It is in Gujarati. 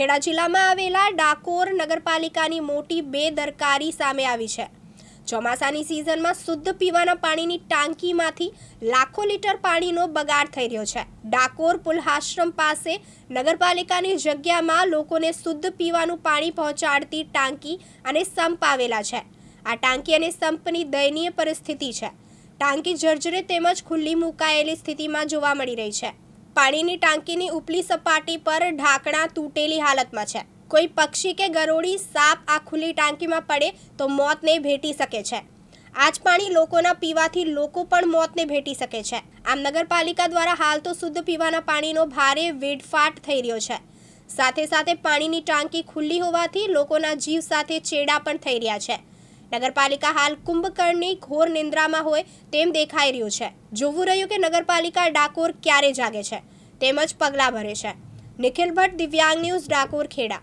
ખેડા જિલ્લામાં આવેલા ડાકોર નગરપાલિકાની મોટી બેદરકારી સામે આવી છે. ચોમાસાની સિઝનમાં શુદ્ધ પીવાના પાણીની ટાંકીમાંથી લાખો લીટર પાણીનો બગાડ થઈ રહ્યો છે. ડાકોર પુલહાશ્રમ પાસે નગરપાલિકાની જગ્યામાં લોકોને શુદ્ધ પીવાનું પાણી પહોંચાડતી ટાંકી અને સંપ આવેલા છે. આ ટાંકી અને સંપની દયનીય પરિસ્થિતિ છે. ટાંકી જર્જરે તેમજ ખુલ્લી મુકાયેલી સ્થિતિમાં જોવા મળી રહી છે. પાણીની ટાંકીની ઉપલી સપાટી પર ઢાંકણા તૂટેલી હાલતમાં છે. કોઈ પક્ષી કે ગરોળી સાપ આ ખુલ્લી ટાંકીમાં પડે તો મોતને ભેટી શકે છે. આ જ પાણી લોકોના પીવાથી લોકો પણ મોતને ભેટી શકે છે. આમ નગરપાલિકા દ્વારા હાલ તો શુદ્ધ પીવાના પાણીનો ભારે વેડફાટ થઈ રહ્યો છે. સાથે સાથે પાણીની ટાંકી ખુલ્લી હોવાથી લોકોના જીવ સાથે ચેડા પણ થઈ રહ્યા છે. નગરપાલિકા હાલ કુંભકર્ણની ઘોર નિંદ્રામાં હોય તેમ દેખાઈ રહ્યું છે. જોવું રહ્યું કે નગરપાલિકા ડાકોર ક્યારે જાગે છે, તેમજ પગલાં ભરે છે. નિખિલ ભટ્ટ, દિવ્યાંગ ન્યૂઝ ડાકોર ખેડા.